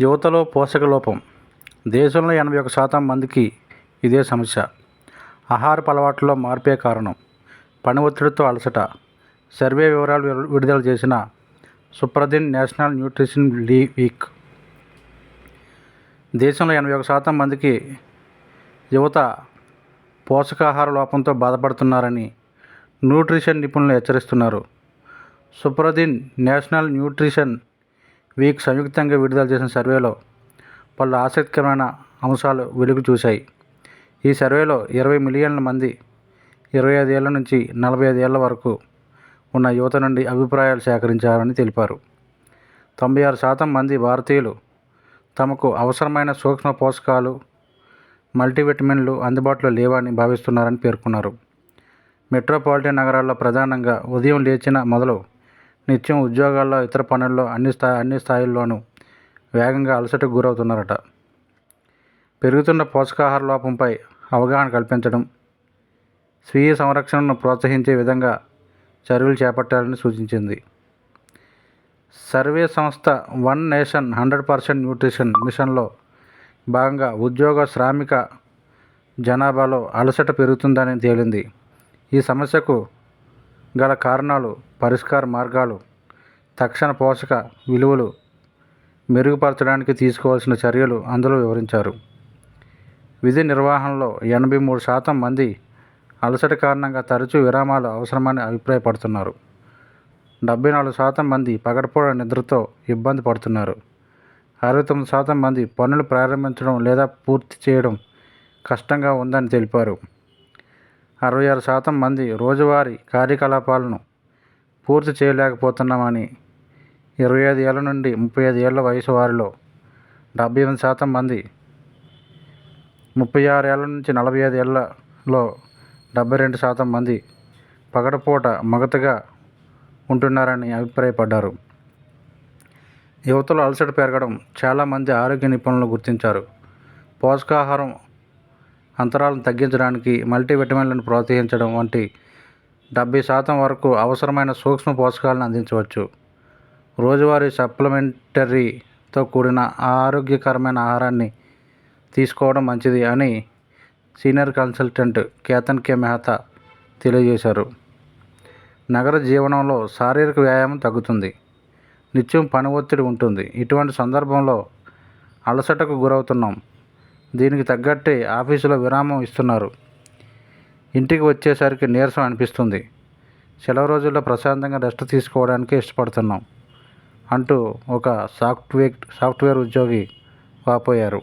యువతలో పోషక లోపం. దేశంలో ఎనభై ఒక శాతం మందికి ఇదే సమస్య. ఆహారపు అలవాట్లలో మార్పే కారణం. పని ఒత్తిడితో అలసట. సర్వే వివరాలు విడు- విడుదల చేసిన సుప్రదిన్ నేషనల్ న్యూట్రిషన్ లీ వీక్. దేశంలో ఎనభై ఒక శాతం మందికి యువత పోషకాహార లోపంతో బాధపడుతున్నారని న్యూట్రిషన్ నిపుణులు హెచ్చరిస్తున్నారు. సుప్రదిన్ నేషనల్ న్యూట్రిషన్ వీక్ సంయుక్తంగా విడుదల చేసిన సర్వేలో పలు ఆసక్తికరమైన అంశాలు వెలుగు చూశాయి. ఈ సర్వేలో ఇరవై మిలియన్ల మంది ఇరవై ఐదు నుంచి నలభై ఐదు ఏళ్ళ వరకు ఉన్న యువత నుండి అభిప్రాయాలు సేకరించారని తెలిపారు. తొంభై ఆరు శాతం మంది భారతీయులు తమకు అవసరమైన సూక్ష్మ పోషకాలు మల్టీవిటమిన్లు అందుబాటులో లేవని భావిస్తున్నారని పేర్కొన్నారు. మెట్రోపాలిటన్ నగరాల్లో ప్రధానంగా ఉదయం లేచిన మొదలు నిత్యం ఉద్యోగాల్లో ఇతర పనుల్లో అన్ని స్థాయి అన్ని స్థాయిల్లోనూ వేగంగా అలసటకు గురవుతున్నారట. పెరుగుతున్న పోషకాహార లోపంపై అవగాహన కల్పించడం స్వీయ సంరక్షణను ప్రోత్సహించే విధంగా చర్యలు చేపట్టాలని సూచించింది. సర్వే సంస్థ one nation hundred percent nutrition మిషన్లో భాగంగా ఉద్యోగ శ్రామిక జనాభాలో అలసట పెరుగుతుందని తేలింది. ఈ సమస్యకు గల కారణాలు పరిష్కార మార్గాలు తక్షణ పోషక విలువలు మెరుగుపరచడానికి తీసుకోవాల్సిన చర్యలు అందులో వివరించారు. విధి నిర్వహణలో ఎనభై మూడు శాతం మంది అలసట కారణంగా తరచూ విరామాలు అవసరమని అభిప్రాయపడుతున్నారు. డెబ్బై నాలుగు శాతం మంది పగటిపూట నిద్రతో ఇబ్బంది పడుతున్నారు. అరవై తొమ్మిది శాతం మంది పనులు ప్రారంభించడం లేదా పూర్తి చేయడం కష్టంగా ఉందని తెలిపారు. అరవై ఆరు శాతం మంది రోజువారీ కార్యకలాపాలను పూర్తి చేయలేకపోతున్నామని ఇరవై ఐదు ఏళ్ళ నుండి ముప్పై ఐదు ఏళ్ళ వయసు వారిలో డెబ్బై ఎనిమిది శాతం మంది ముప్పై ఆరు ఏళ్ళ నుంచి నలభై ఐదు ఏళ్ళలో డెబ్బై రెండు శాతం మంది పగటిపూట మగతగా ఉంటున్నారని అభిప్రాయపడ్డారు. యువతలో అలసట పెరగడం చాలామంది ఆరోగ్య నిపుణులు గుర్తించారు. పోషకాహారం అంతరాలను తగ్గించడానికి మల్టీవిటమిన్లను ప్రోత్సహించడం వంటి డెబ్బై శాతం వరకు అవసరమైన సూక్ష్మ పోషకాలను అందించవచ్చు. రోజువారీ సప్లిమెంటరీతో కూడిన ఆరోగ్యకరమైన ఆహారాన్ని తీసుకోవడం మంచిది అని senior consultant Ketan K. Mehta తెలియజేశారు. నగర జీవనంలో శారీరక వ్యాయామం తగ్గుతుంది. నిత్యం పని ఒత్తిడి ఉంటుంది. ఇటువంటి సందర్భంలో అలసటకు గురవుతున్నాం. దీనికి తగ్గట్టే ఆఫీసులో విరామం ఇస్తున్నారు. ఇంటికి వచ్చేసరికి నీరసం అనిపిస్తుంది. సెలవు రోజుల్లో ప్రశాంతంగా రెస్ట్ తీసుకోవడానికి ఇష్టపడుతున్నాం అంటూ ఒక సాఫ్ట్వేర్ సాఫ్ట్వేర్ ఉద్యోగి వాపోయారు.